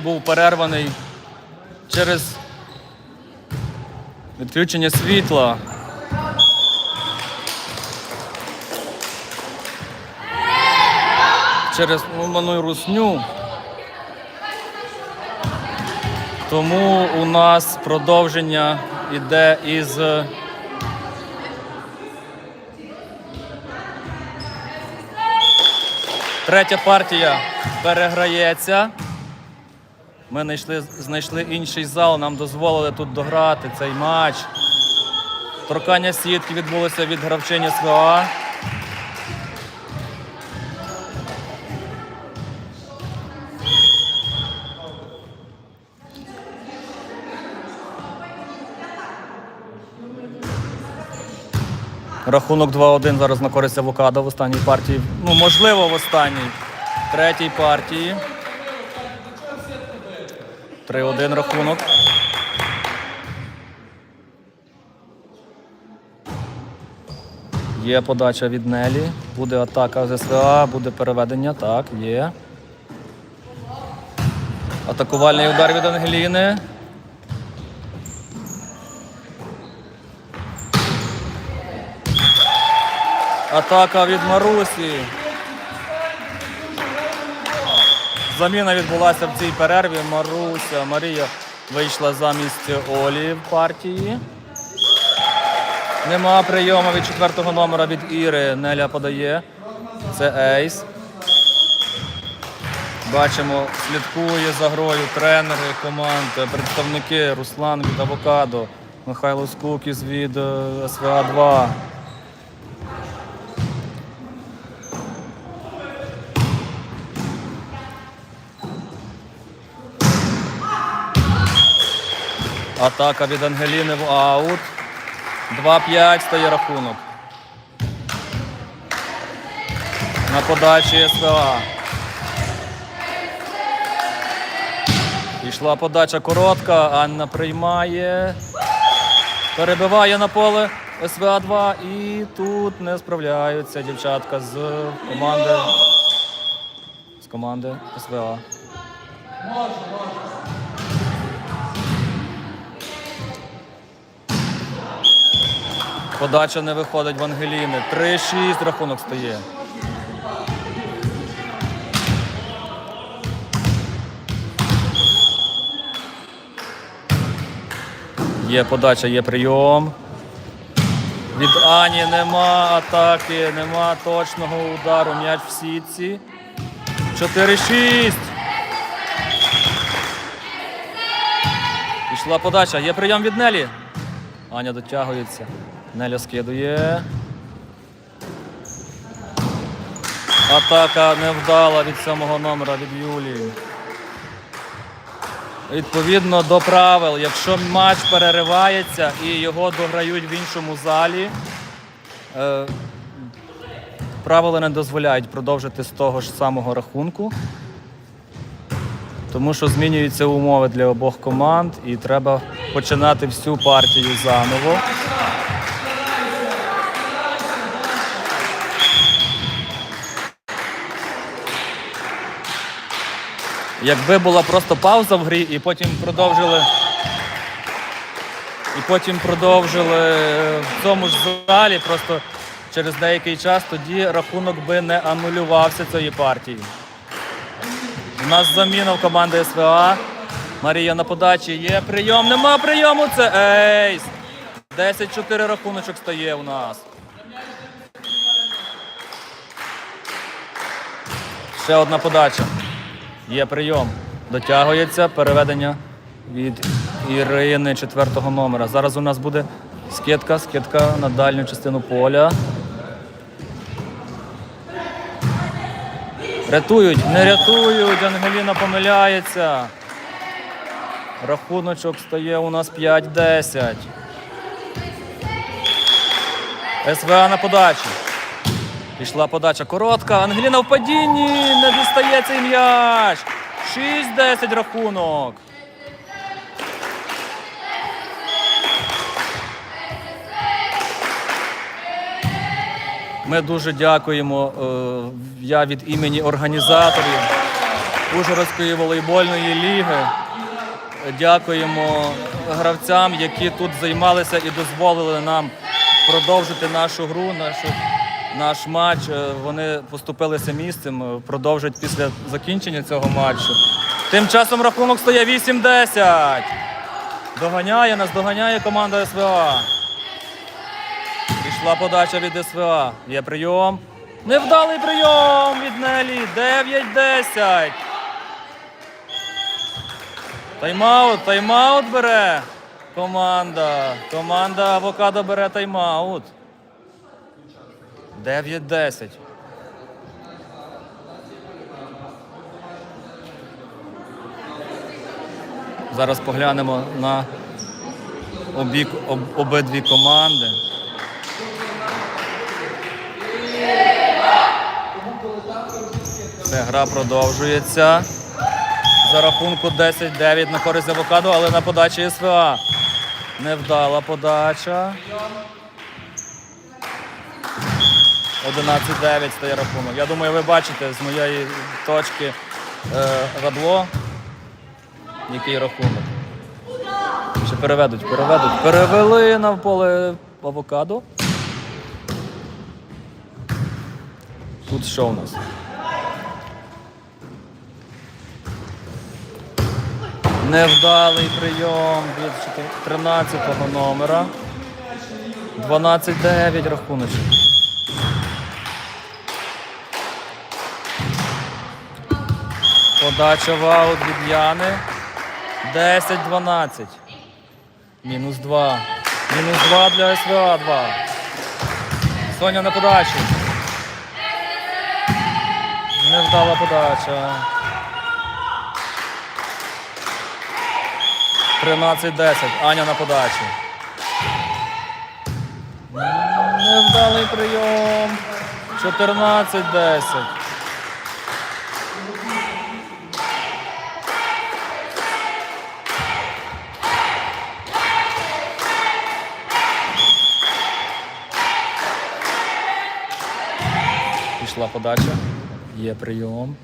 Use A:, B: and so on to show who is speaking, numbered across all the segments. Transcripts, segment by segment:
A: був перерваний через відключення світла. Через ломану русню. Тому у нас продовження йде із Третя партія переграється. Ми знайшли, знайшли інший зал, нам дозволили тут дограти цей матч. Торкання сітки відбулося від гравчині СВА. Рахунок 2-1 зараз на користь авокадо в останній партії. Ну, можливо, в останній. Третій партії. 3-1 рахунок. Є подача від Нелі. Буде атака з СВА, буде переведення. Так, є. Атакувальний удар від Ангеліни. Атака від Марусі. Заміна відбулася в цій перерві. Маруся Марія вийшла замість Олі в партії. Нема прийому від четвертого номера від Іри. Неля подає. Це Ейс. Бачимо, слідкує за грою тренери команд, представники Руслан від Авокадо, Михайло Скукіс від е, СВА 2. Атака від Ангеліни в аут. 2-5 стає рахунок. На подачі СВА. Пішла подача коротка, Анна приймає. Перебиває на поле СВА 2 і тут не справляються дівчатка з команди. З команди СВА. Подача не виходить в Ангеліни. 3-6 рахунок стає. Є подача, є прийом. Від Ані нема атаки, нема точного удару. М'яч в сітці. 4-6. Пішла подача. Є прийом від Нелі. Аня дотягується. Неля скидує. Атака невдала від сьомого номера від Юлії. Відповідно до правил, якщо матч переривається і його дограють в іншому залі, е, правила не дозволяють продовжити з того ж самого рахунку, тому що змінюються умови для обох команд і треба починати всю партію заново. Якби була просто пауза в грі і потім продовжили. І потім продовжили в цьому ж залі, просто через деякий час тоді рахунок би не анулювався цієї партії. У нас заміна в команди СВА. Марія на подачі є прийом. Нема прийому. Це ейс. 10-4 рахуночок стає у нас. Ще одна подача. Є прийом. Дотягується переведення від Ірини четвертого номера. Зараз у нас буде скидка, скидка на дальню частину поля. Рятують, не рятують, Ангеліна помиляється. Рахуночок стає у нас 5-10. СВА на подачі. Пішла подача коротка. Ангеліна в падінні. Не дістає цей м'яч. 6-10 рахунок. Ми дуже дякуємо. е, Я від імені організаторів Ужгородської волейбольної ліги. Дякуємо гравцям, які тут займалися і дозволили нам продовжити нашу гру, нашу, наш матч. Е, Вони поступилися місцем, е, продовжать після закінчення цього матчу. Тим часом рахунок стає 8-10. Доганяє нас, доганяє команда СВА. Пішла подача від СВА. Є прийом. Невдалий прийом від Нелі. 9-10. Тайм-аут, тайм-аут бере команда. Команда Авокадо бере тайм-аут. 9-10. Зараз поглянемо на обік, об, обидві команди. Це гра продовжується. За рахунку 10-9 на користь авокадо, але на подачі СВА. Невдала подача. 11-9 стає рахунок. Я думаю, ви бачите з моєї точки е, Радло, який рахунок. Ще переведуть, переведуть. Перевели на поле авокадо. Тут що у нас? Невдалий прийом від 13-го номера. 12-9 рахуночок. Подача в від Яни. 10-12. Мінус 2. Мінус 2 для СВА 2. Соня на подачі. Невдала подача. 13-10. Аня на подачі. Невдалий прийом. 14-10. Пішла подача. Є прийом.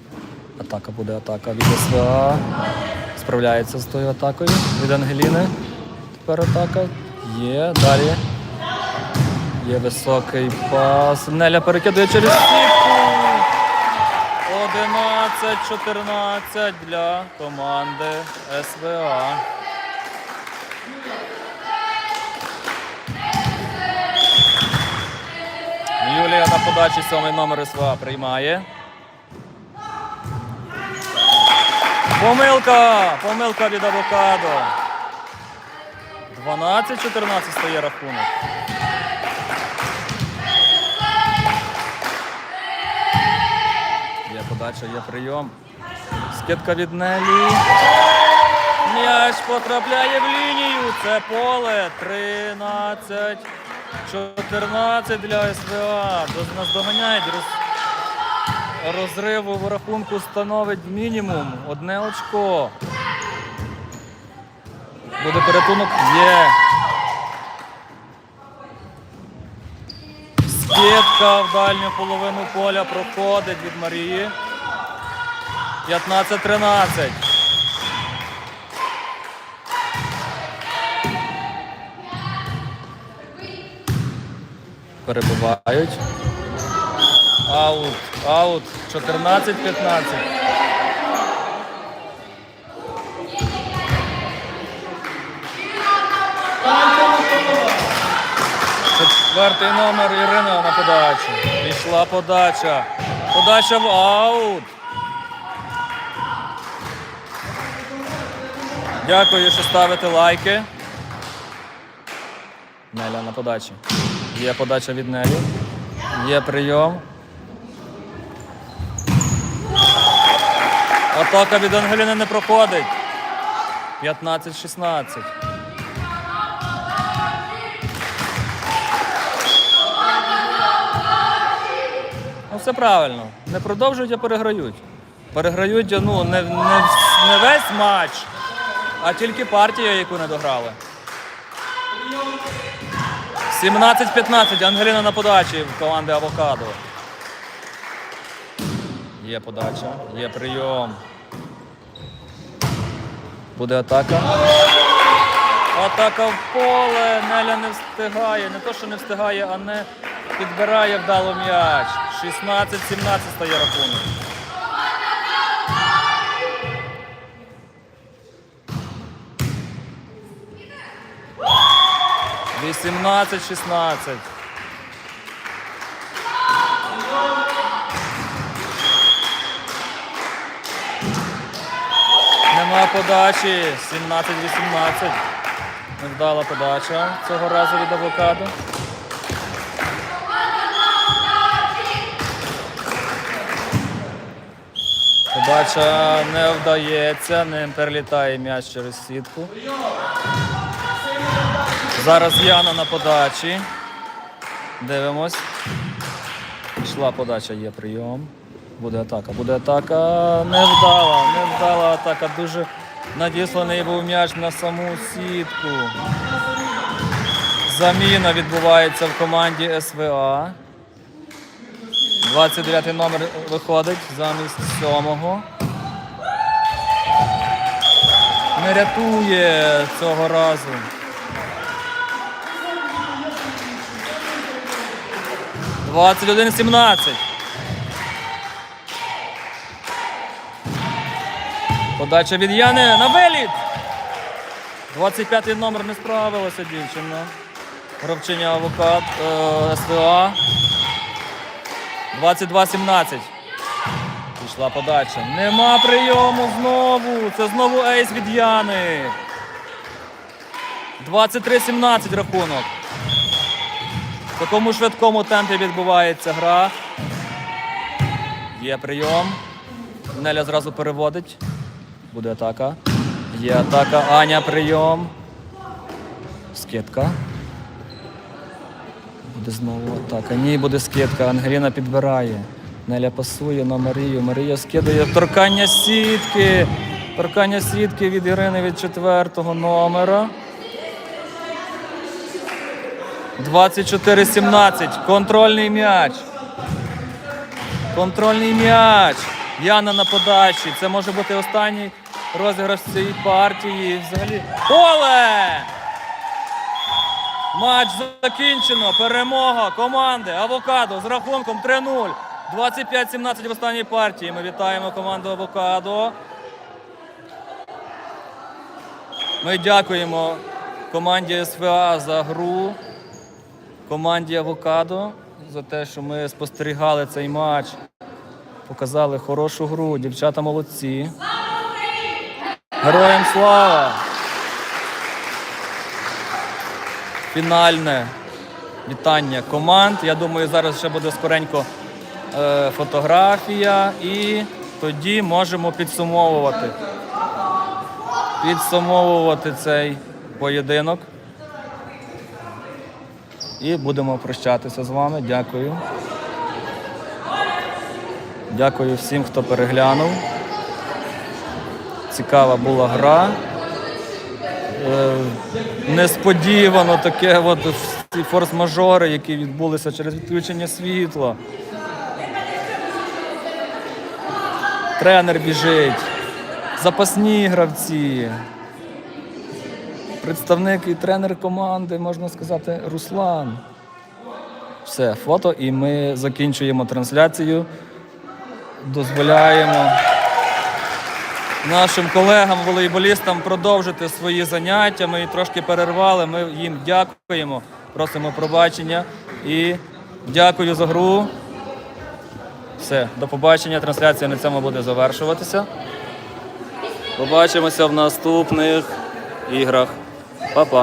A: Атака буде атака від СВА. Справляється з тою атакою від Ангеліни. Тепер атака. Є. Далі. Є високий пас. Неля перекидує через сітку. 11-14 для команди СВА. Юлія на подачі сьомий номер СВА приймає. Помилка! Помилка від авокадо. 12-14 стає рахунок. Є подача, є прийом. Скидка від Нелі. М'яч потрапляє в лінію. Це поле. 13. 14 для СВА. До- Нас доганяють. Роз... Розриву в рахунку становить мінімум. Одне очко. Буде порятунок? Є. Скидка в дальню половину поля проходить від Марії. 15-13. Перебувають. Аут, аут. 14-15. Четвертий номер Ірина на подачу. Пішла подача. Подача в аут. Дякую, що ставите лайки. Неля на подачі. Є подача від Нелі. Є прийом. Атака від Ангеліни не проходить. 15-16. Ну, все правильно. Не продовжують, а переграють. Переграють ну, не, не, не весь матч, а тільки партія, яку не дограли. 17-15. Ангеліна на подачі в команди Авокадо. Є подача, є прийом. Буде атака. Атака в поле. Неля не встигає. Не то, що не встигає, а не підбирає вдало м'яч. 16-17 стає рахунок. Вісімнадцять, шістнадцять. Нема подачі. 17-18. Невдала подача цього разу від авокадо. Подача не вдається, не перелітає м'яч через сітку. Зараз Яна на подачі. Дивимось. Пішла подача, є прийом. Буде атака. Буде атака. Невдала, невдала атака. Дуже надісланий був м'яч на саму сітку. Заміна відбувається в команді СВА. 29-й номер виходить замість сьомого. Не рятує цього разу. Двадцять один сімнадцять. Подача від Яни на виліт. 25-й номер не справилася дівчина. Гравчиня авокад е, СВА. 22-17. Пішла подача. Нема прийому знову. Це знову ейс від Яни. 23-17 рахунок. В такому швидкому темпі відбувається гра. Є прийом. Неля зразу переводить. Буде атака. Є атака. Аня прийом. Скидка. Буде знову атака. Ні, буде скидка. Ангеліна підбирає. Неля пасує на Марію. Марія скидає. Торкання сітки. Торкання сітки від Ірини від четвертого номера. 24-17. Контрольний м'яч. Контрольний м'яч. Яна на подачі. Це може бути останній розіграш цієї партії. Взагалі. Поле! Матч закінчено. Перемога команди Авокадо з рахунком 3-0. 25-17 в останній партії. Ми вітаємо команду Авокадо. Ми дякуємо команді СВА за гру, команді Авокадо за те, що ми спостерігали цей матч. Показали хорошу гру. Дівчата молодці. Героям слава! Фінальне вітання команд. Я думаю, зараз ще буде скоренько е, фотографія, і тоді можемо підсумовувати. Підсумовувати цей поєдинок. І будемо прощатися з вами. Дякую. Дякую всім, хто переглянув. Цікава була гра. Е, несподівано таке от ці форс-мажори, які відбулися через відключення світла. Тренер біжить, запасні гравці. Представник і тренер команди, можна сказати, Руслан. Все, фото, і ми закінчуємо трансляцію. Дозволяємо нашим колегам, волейболістам продовжити свої заняття. Ми трошки перервали. Ми їм дякуємо, просимо пробачення і дякую за гру. Все, до побачення. Трансляція на цьому буде завершуватися. Побачимося в наступних іграх. Па-па.